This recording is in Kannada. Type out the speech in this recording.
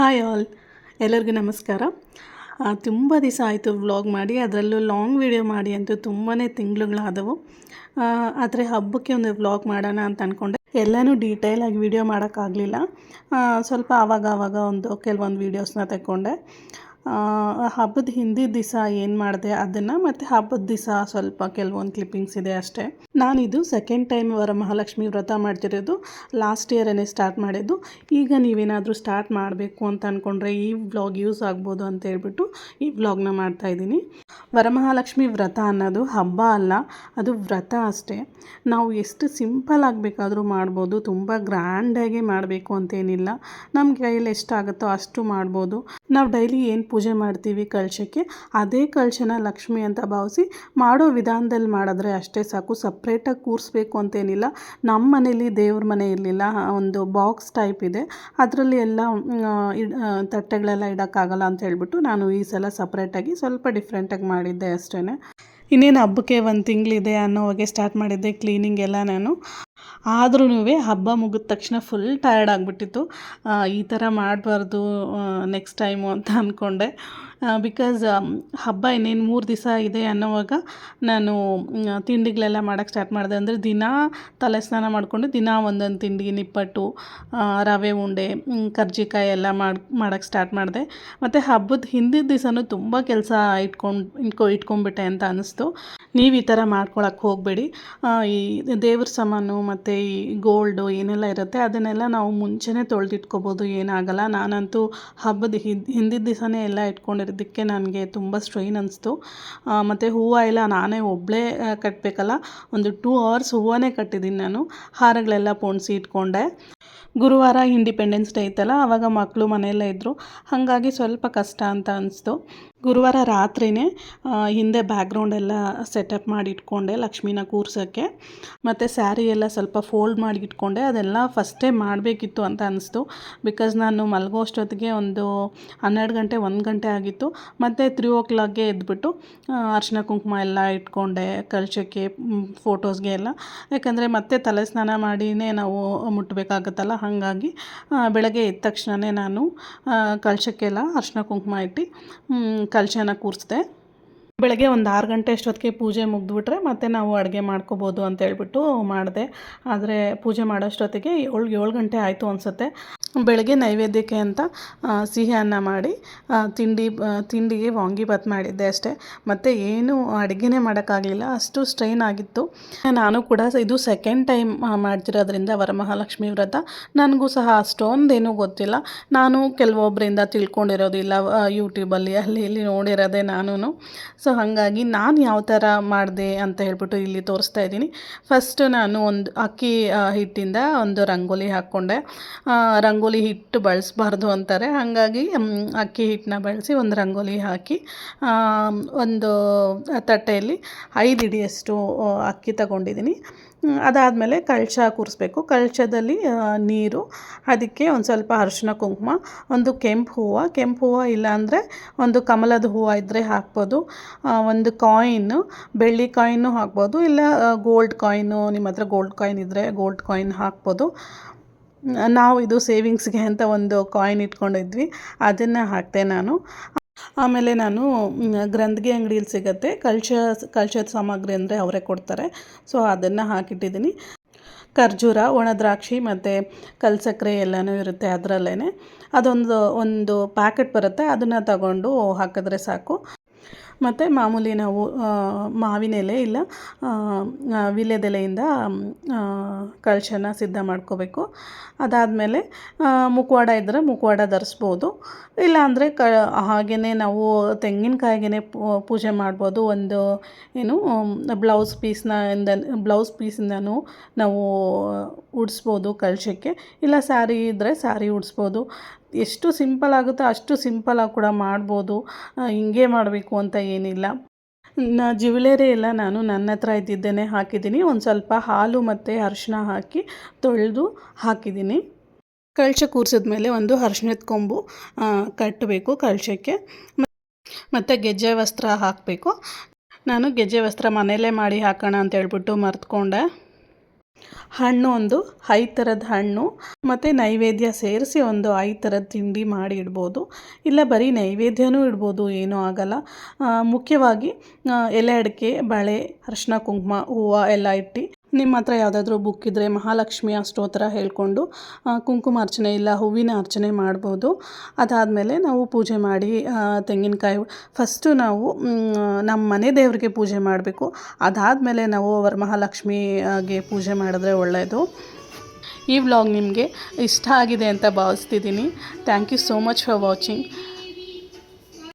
ಹಾಯ್ ಆಲ್ ಎಲ್ಲರಿಗೂ ನಮಸ್ಕಾರ. ತುಂಬ ದಿವಸ ಆಯಿತು ವ್ಲಾಗ್ ಮಾಡಿ, ಅದರಲ್ಲೂ ಲಾಂಗ್ ವಿಡಿಯೋ ಮಾಡಿ ಅಂತೂ ತುಂಬಾ ತಿಂಗಳುಗಳಾದವು. ಆದರೆ ಹಬ್ಬಕ್ಕೆ ಒಂದು ವ್ಲಾಗ್ ಮಾಡೋಣ ಅಂತ ಅಂದ್ಕೊಂಡೆ ಎಲ್ಲನೂ ಡೀಟೇಲಾಗಿ ವಿಡಿಯೋ ಮಾಡೋಕ್ಕಾಗಲಿಲ್ಲ. ಸ್ವಲ್ಪ ಆವಾಗ ಆವಾಗ ಒಂದು, ಕೆಲವೊಂದು ವೀಡಿಯೋಸ್ನ ತಗೊಂಡೆ ಹಬ್ಬದ ಹಿಂದಿ ದಿವಸ ಏನು ಮಾಡಿದೆ ಅದನ್ನು ಮತ್ತು ಹಬ್ಬದ ದಿವಸ ಸ್ವಲ್ಪ ಕೆಲವೊಂದು ಕ್ಲಿಪ್ಪಿಂಗ್ಸ್ ಇದೆ ಅಷ್ಟೇ. ನಾನಿದು ಸೆಕೆಂಡ್ ಟೈಮ್ ವರಮಹಾಲಕ್ಷ್ಮಿ ವ್ರತ ಮಾಡ್ತಿರೋದು. ಲಾಸ್ಟ್ ಇಯರೇ ಸ್ಟಾರ್ಟ್ ಮಾಡಿದ್ದು. ಈಗ ನೀವೇನಾದರೂ ಸ್ಟಾರ್ಟ್ ಮಾಡಬೇಕು ಅಂತ ಅಂದ್ಕೊಂಡ್ರೆ ಈ ವ್ಲಾಗ್ ಯೂಸ್ ಆಗ್ಬೋದು ಅಂತ ಹೇಳ್ಬಿಟ್ಟು ಈ ವ್ಲಾಗ್ನ ಮಾಡ್ತಾಯಿದ್ದೀನಿ ವರಮಹಾಲಕ್ಷ್ಮಿ ವ್ರತ ಅನ್ನೋದು ಹಬ್ಬ ಅಲ್ಲ, ಅದು ವ್ರತ ಅಷ್ಟೇ. ನಾವು ಎಷ್ಟು ಸಿಂಪಲ್ ಆಗಬೇಕಾದ್ರೂ ಮಾಡ್ಬೋದು, ತುಂಬ ಗ್ರ್ಯಾಂಡಾಗಿ ಮಾಡಬೇಕು ಅಂತೇನಿಲ್ಲ ನಮ್ಮ ಕೈಯಲ್ಲಿ ಎಷ್ಟಾಗುತ್ತೋ ಅಷ್ಟು ಮಾಡ್ಬೋದು. ನಾವು ಡೈಲಿ ಏನು ಪೂಜೆ ಮಾಡ್ತೀವಿ ಕಳಶಕ್ಕೆ ಅದೇ ಕಳಶನ ಲಕ್ಷ್ಮಿ ಅಂತ ಭಾವಿಸಿ ಮಾಡೋ ವಿಧಾನದಲ್ಲಿ ಮಾಡಿದ್ರೆ ಅಷ್ಟೇ ಸಾಕು. ಸಪ್ರೇಟಾಗಿ ಕೂರಿಸ್ಬೇಕು ಅಂತೇನಿಲ್ಲ. ನಮ್ಮ ಮನೇಲಿ ದೇವ್ರ ಮನೆ ಇರಲಿಲ್ಲ. ಒಂದು ಬಾಕ್ಸ್ ಟೈಪ್ ಇದೆ. ಅದರಲ್ಲಿ ಎಲ್ಲ ತಟ್ಟೆಗಳೆಲ್ಲ ಇಡೋಕ್ಕಾಗಲ್ಲ ಅಂತ ಹೇಳ್ಬಿಟ್ಟು ನಾನು ಈ ಸಲ ಸಪ್ರೇಟಾಗಿ ಸ್ವಲ್ಪ ಡಿಫ್ರೆಂಟಾಗಿ ಮಾಡಿದ್ದೆ ಅಷ್ಟೇ ಇನ್ನೇನು ಹಬ್ಬಕ್ಕೆ ಒಂದು ತಿಂಗಳಿದೆ ಅನ್ನೋವಾಗೆ ಸ್ಟಾರ್ಟ್ ಮಾಡಿದ್ದೆ ಕ್ಲೀನಿಂಗ್ ಎಲ್ಲ ನಾನು. ಆದ್ರೂ ಹಬ್ಬ ಮುಗಿದ ತಕ್ಷಣ ಫುಲ್ ಟಯರ್ಡ್ ಆಗಿಬಿಟ್ಟಿತ್ತು. ಈ ಥರ ಮಾಡಬಾರ್ದು ನೆಕ್ಸ್ಟ್ ಟೈಮು ಅಂತ ಅಂದ್ಕೊಂಡೆ ಬಿಕಾಸ್ ಹಬ್ಬ ಇನ್ನೇನು ಮೂರು ದಿವಸ ಇದೆ ಅನ್ನೋವಾಗ ನಾನು ತಿಂಡಿಗಳೆಲ್ಲ ಮಾಡೋಕ್ಕೆ ಸ್ಟಾರ್ಟ್ ಮಾಡಿದೆ. ಅಂದರೆ ದಿನ ತಲೆ ಸ್ನಾನ ಮಾಡಿಕೊಂಡು ದಿನ ಒಂದೊಂದು ತಿಂಡಿ ನಿಪ್ಪಟ್ಟು ರವೆ ಉಂಡೆ ಕರ್ಜಿಕಾಯಿ ಎಲ್ಲ ಮಾಡಿ ಮಾಡೋಕ್ಕೆ ಸ್ಟಾರ್ಟ್ ಮಾಡಿದೆ. ಮತ್ತು ಹಬ್ಬದ ಹಿಂದಿನ ದಿವಸನೂ ತುಂಬ ಕೆಲಸ ಇಟ್ಕೊಂಡು, ಇಟ್ಕೊ, ಇಟ್ಕೊಂಡ್ಬಿಟ್ಟೆ ಅಂತ ಅನ್ನಿಸ್ತು ನೀವು ಈ ಥರ ಮಾಡ್ಕೊಳಕ್ಕೆ ಹೋಗಬೇಡಿ. ಈ ದೇವ್ರ ಸಾಮಾನು ಮತ್ತು ಈ ಗೋಲ್ಡು ಏನೆಲ್ಲ ಇರುತ್ತೆ ಅದನ್ನೆಲ್ಲ ನಾವು ಮುಂಚೆನೇ ತೊಳೆದಿಟ್ಕೋಬೋದು, ಏನಾಗಲ್ಲ. ನಾನಂತೂ ಹಬ್ಬದ ಹಿಂದಿನ ದಿವಸನೇ ಎಲ್ಲ ಇಟ್ಕೊಂಡಿರೋದಕ್ಕೆ ನನಗೆ ತುಂಬ ಸ್ಟ್ರೈನ್ ಅನಿಸ್ತು. ಮತ್ತು ಹೂವು ಎಲ್ಲ ನಾನೇ ಒಬ್ಬಳೇ ಕಟ್ಟಬೇಕಲ್ಲ ಒಂದು ಟೂ ಅವರ್ಸ್ ಹೂವನೇ ಕಟ್ಟಿದ್ದೀನಿ ನಾನು. ಹಾರಗಳೆಲ್ಲ ಪೋಣಿಸಿ ಇಟ್ಕೊಂಡೆ. ಗುರುವಾರ ಇಂಡಿಪೆಂಡೆನ್ಸ್ ಡೇ ಇತ್ತಲ್ಲ ಆವಾಗ ಮಕ್ಕಳು ಮನೆಯಲ್ಲೇ ಇದ್ದರು ಹಾಗಾಗಿ ಸ್ವಲ್ಪ ಕಷ್ಟ ಅಂತ ಅನಿಸ್ತು. ಗುರುವಾರ ರಾತ್ರಿಯೇ ಹಿಂದೆ ಬ್ಯಾಕ್ಗ್ರೌಂಡ್ ಎಲ್ಲ ಸೆಟಪ್ ಮಾಡಿ ಇಟ್ಕೊಂಡೆ ಲಕ್ಷ್ಮೀನ ಕೂರ್ಸೋಕ್ಕೆ. ಮತ್ತು ಸ್ಯಾರಿ ಎಲ್ಲ ಸ್ವಲ್ಪ ಫೋಲ್ಡ್ ಮಾಡಿ ಇಟ್ಕೊಂಡೆ. ಅದೆಲ್ಲ ಫಸ್ಟೇ ಮಾಡಬೇಕಿತ್ತು ಅಂತ ಅನಿಸ್ತು. ಬಿಕಾಸ್ ನಾನು ಮಲಗೋ ಅಷ್ಟೊತ್ತಿಗೆ ಒಂದು ಹನ್ನೆರಡು ಗಂಟೆ, ಒಂದು ಗಂಟೆ ಆಗಿತ್ತು. ಮತ್ತು ತ್ರೀ ಓ ಕ್ಲಾಕ್ಗೆ ಎದ್ಬಿಟ್ಟು ಅರ್ಶಿನ ಕುಂಕುಮ ಎಲ್ಲ ಇಟ್ಕೊಂಡೆ ಕಲಶಕ್ಕೆ ಫೋಟೋಸ್ಗೆ ಎಲ್ಲ. ಯಾಕಂದರೆ ಮತ್ತೆ ತಲೆ ಸ್ನಾನ ಮಾಡಿಯೇ ನಾವು ಮುಟ್ಟಬೇಕಾಗತ್ತಲ್ಲ ಹಾಗಾಗಿ ಬೆಳಗ್ಗೆ ಎದ್ದ ತಕ್ಷಣವೇ ನಾನು ಕಲಶಕ್ಕೆಲ್ಲ ಅರ್ಶಿನ ಕುಂಕುಮ ಇಟ್ಟು ಕಲಶನ ಕೂರಿಸ್ದೆ. ಬೆಳಗ್ಗೆ ಒಂದು ಆರು ಗಂಟೆ ಅಷ್ಟೊತ್ತಿಗೆ ಪೂಜೆ ಮುಗಿದ್ಬಿಟ್ರೆ ಮತ್ತೆ ನಾವು ಅಡುಗೆ ಮಾಡ್ಕೋಬೋದು ಅಂತ ಹೇಳ್ಬಿಟ್ಟು ಮಾಡಿದೆ. ಆದರೆ ಪೂಜೆ ಮಾಡೋಷ್ಟೊತ್ತಿಗೆ ಏಳು ಏಳು ಗಂಟೆ ಆಯಿತು ಅನಿಸುತ್ತೆ. ಬೆಳಗ್ಗೆ ನೈವೇದ್ಯಕ್ಕೆ ಅಂತ ಸಿಹಿ ಅನ್ನ ಮಾಡಿ ತಿಂಡಿ ತಿಂಡಿಗೆ ವಾಂಗಿಭಾತ್ ಮಾಡಿದ್ದೆ ಅಷ್ಟೇ. ಮತ್ತು ಏನು ಅಡುಗೆನೇ ಮಾಡೋಕ್ಕಾಗಲಿಲ್ಲ. ಅಷ್ಟು ಸ್ಟ್ರೈನ್ ಆಗಿತ್ತು. ನಾನು ಕೂಡ ಇದು ಸೆಕೆಂಡ್ ಟೈಮ್ ಮಾಡ್ತಿರೋದ್ರಿಂದ ವರಮಹಾಲಕ್ಷ್ಮಿ ವ್ರತ. ನನಗೂ ಸಹ ಅಷ್ಟೊಂದೇನೂ ಗೊತ್ತಿಲ್ಲ. ನಾನು ಕೆಲವೊಬ್ಬರಿಂದ ತಿಳ್ಕೊಂಡಿರೋದಿಲ್ಲ ಯೂಟ್ಯೂಬಲ್ಲಿ ಅಲ್ಲಿ ಇಲ್ಲಿ ನೋಡಿರೋದೆ ನಾನು ಸೊ ಹಾಗಾಗಿ ನಾನು ಯಾವ ಥರ ಮಾಡಿದೆ ಅಂತ ಹೇಳ್ಬಿಟ್ಟು ಇಲ್ಲಿ ತೋರಿಸ್ತಾ ಇದ್ದೀನಿ. ಫಸ್ಟ್ ನಾನು ಒಂದು ಅಕ್ಕಿ ಹಿಟ್ಟಿಂದ ಒಂದು ರಂಗೋಲಿ ಹಾಕ್ಕೊಂಡೆ. ರಂಗೋಲಿ ಹಿಟ್ಟು ಬಳಸಬಾರ್ದು ಅಂತಾರೆ. ಹಾಗಾಗಿ ಅಕ್ಕಿ ಹಿಟ್ಟನ್ನ ಬಳಸಿ ಒಂದು ರಂಗೋಲಿ ಹಾಕಿ ಒಂದು ತಟ್ಟೆಯಲ್ಲಿ ಐದು ಹಿಡಿಯಷ್ಟು ಅಕ್ಕಿ ತಗೊಂಡಿದ್ದೀನಿ. ಅದಾದಮೇಲೆ ಕಳಶ ಕೂರಿಸ್ಬೇಕು. ಕಳಶದಲ್ಲಿ ನೀರು, ಅದಕ್ಕೆ ಒಂದು ಸ್ವಲ್ಪ ಅರಶಿನ ಕುಂಕುಮ, ಒಂದು ಕೆಂಪು ಹೂವು. ಕೆಂಪು ಹೂವು ಇಲ್ಲಾಂದರೆ ಒಂದು ಕಮಲದ ಹೂವು ಇದ್ದರೆ ಹಾಕ್ಬೋದು. ಒಂದು ಕಾಯಿನ್ನು ಬೆಳ್ಳಿ ಕಾಯಿನ್ನು ಹಾಕ್ಬೋದು. ಇಲ್ಲ ಗೋಲ್ಡ್ ಕಾಯಿನು ನಿಮ್ಮ ಹತ್ರ ಗೋಲ್ಡ್ ಕಾಯಿನ್ ಇದ್ದರೆ ಗೋಲ್ಡ್ ಕಾಯಿನ್ ಹಾಕ್ಬೋದು. ನಾವು ಇದು ಸೇವಿಂಗ್ಸ್ಗೆ ಅಂತ ಒಂದು ಕಾಯಿನ್ ಇಟ್ಕೊಂಡಿದ್ವಿ. ಅದನ್ನು ಹಾಕಿದೆ ನಾನು. ಆಮೇಲೆ ನಾನು ಗ್ರಂಥಿಗೆ ಅಂಗಡಿಯಲ್ಲಿ ಸಿಗುತ್ತೆ. ಕಲ್ಚರ್ ಕಲ್ಚರ್ ಸಾಮಗ್ರಿ ಅಂದರೆ ಅವರೇ ಕೊಡ್ತಾರೆ. ಸೊ, ಅದನ್ನು ಹಾಕಿಟ್ಟಿದ್ದೀನಿ. ಖರ್ಜೂರ ಒಣದ್ರಾಕ್ಷಿ ಮತ್ತು ಕಲ್ಸಕ್ಕರೆ ಎಲ್ಲನೂ ಇರುತ್ತೆ ಅದರಲ್ಲೇ ಅದೊಂದು, ಒಂದು ಪ್ಯಾಕೆಟ್ ಬರುತ್ತೆ. ಅದನ್ನು ತಗೊಂಡು ಹಾಕಿದ್ರೆ ಸಾಕು. ಮತ್ತು ಮಾಮೂಲಿ ನಾವು ಮಾವಿನ ಎಲೆ ಇಲ್ಲ ವೀಳ್ಯದೆಲೆಯಿಂದ ಕಳಶನ ಸಿದ್ಧ ಮಾಡ್ಕೋಬೇಕು. ಅದಾದಮೇಲೆ ಮುಖವಾಡ ಇದ್ದರೆ ಮುಖವಾಡ ಧರಿಸ್ಬೋದು. ಇಲ್ಲಾಂದರೆ ಕ ಹಾಗೆಯೇ ನಾವು ತೆಂಗಿನಕಾಯಿಗೆ ಪೂಜೆ ಮಾಡ್ಬೋದು. ಒಂದು, ಏನು, ಬ್ಲೌಸ್ ಪೀಸ್ನ ಇಂದ, ಬ್ಲೌಸ್ ಪೀಸಿಂದನೂ ನಾವು ಉಡಿಸ್ಬೋದು ಕಳಶಕ್ಕೆ. ಇಲ್ಲ, ಸ್ಯಾರಿ ಇದ್ದರೆ ಸ್ಯಾರಿ ಉಡಿಸ್ಬೋದು. ಎಷ್ಟು ಸಿಂಪಲ್ ಆಗುತ್ತೋ ಅಷ್ಟು ಸಿಂಪಲಾಗಿ ಕೂಡ ಮಾಡ್ಬೋದು. ಹಿಂಗೆ ಮಾಡಬೇಕು ಅಂತ ಏನಿಲ್ಲ. ನಾ ಜ್ಯುವೆಲರಿ ಎಲ್ಲ ನಾನು ನನ್ನ ಹತ್ರ ಇದ್ದಿದ್ದೇನೆ, ಹಾಕಿದ್ದೀನಿ. ಒಂದು ಸ್ವಲ್ಪ ಹಾಲು ಮತ್ತು ಅರಿಶಿನ ಹಾಕಿ ತೊಳೆದು ಹಾಕಿದ್ದೀನಿ. ಕಳಶ ಕೂರಿಸಿದ್ಮೇಲೆ ಒಂದು ಅರಿಶಿನದ ಕೊಂಬು ಕಟ್ಟಬೇಕು ಕಳಶಕ್ಕೆ ಮತ್ತು ಗೆಜ್ಜೆ ವಸ್ತ್ರ ಹಾಕಬೇಕು. ನಾನು ಗೆಜ್ಜೆ ವಸ್ತ್ರ ಮನೆಯಲ್ಲೇ ಮಾಡಿ ಹಾಕೋಣ ಅಂತ ಹೇಳ್ಬಿಟ್ಟು ಮರ್ತ್ಕೊಂಡೆ. ಹಣ್ಣು ಒಂದು ಐದು ಥರದ ಹಣ್ಣು ಮತ್ತು ನೈವೇದ್ಯ ಸೇರಿಸಿ ಒಂದು ಐದು ಥರದ ತಿಂಡಿ ಮಾಡಿ ಇಡ್ಬೋದು. ಇಲ್ಲ ಬರೀ ನೈವೇದ್ಯನೂ ಇಡ್ಬೋದು, ಏನೂ ಆಗಲ್ಲ. ಮುಖ್ಯವಾಗಿ ಎಲೆ ಅಡಿಕೆ, ಬಳೆ ಅರಿಶಿನ ಕುಂಕುಮ, ಹೂವು ಎಲ್ಲ ಇಟ್ಟು ನಿಮ್ಮ ಹತ್ರ ಯಾವುದಾದ್ರೂ ಬುಕ್ ಇದ್ದರೆ ಮಹಾಲಕ್ಷ್ಮಿಯ ಸ್ತೋತ್ರ ಹೇಳಿಕೊಂಡು ಕುಂಕುಮ ಅರ್ಚನೆ ಇಲ್ಲ, ಹೂವಿನ ಅರ್ಚನೆ ಮಾಡ್ಬೋದು. ಅದಾದಮೇಲೆ ನಾವು ಪೂಜೆ ಮಾಡಿ ತೆಂಗಿನಕಾಯಿ ಫಸ್ಟು ನಾವು ನಮ್ಮ ಮನೆ ದೇವರಿಗೆ ಪೂಜೆ ಮಾಡಬೇಕು. ಅದಾದಮೇಲೆ ನಾವು ಅವರ ಮಹಾಲಕ್ಷ್ಮಿಗೆ ಪೂಜೆ ಮಾಡಿದ್ರೆ ಒಳ್ಳೆಯದು ಈ ವ್ಲಾಗ್ ನಿಮಗೆ ಇಷ್ಟ ಆಗಿದೆ ಅಂತ ಭಾವಿಸ್ತಿದ್ದೀನಿ. Thank you so much for watching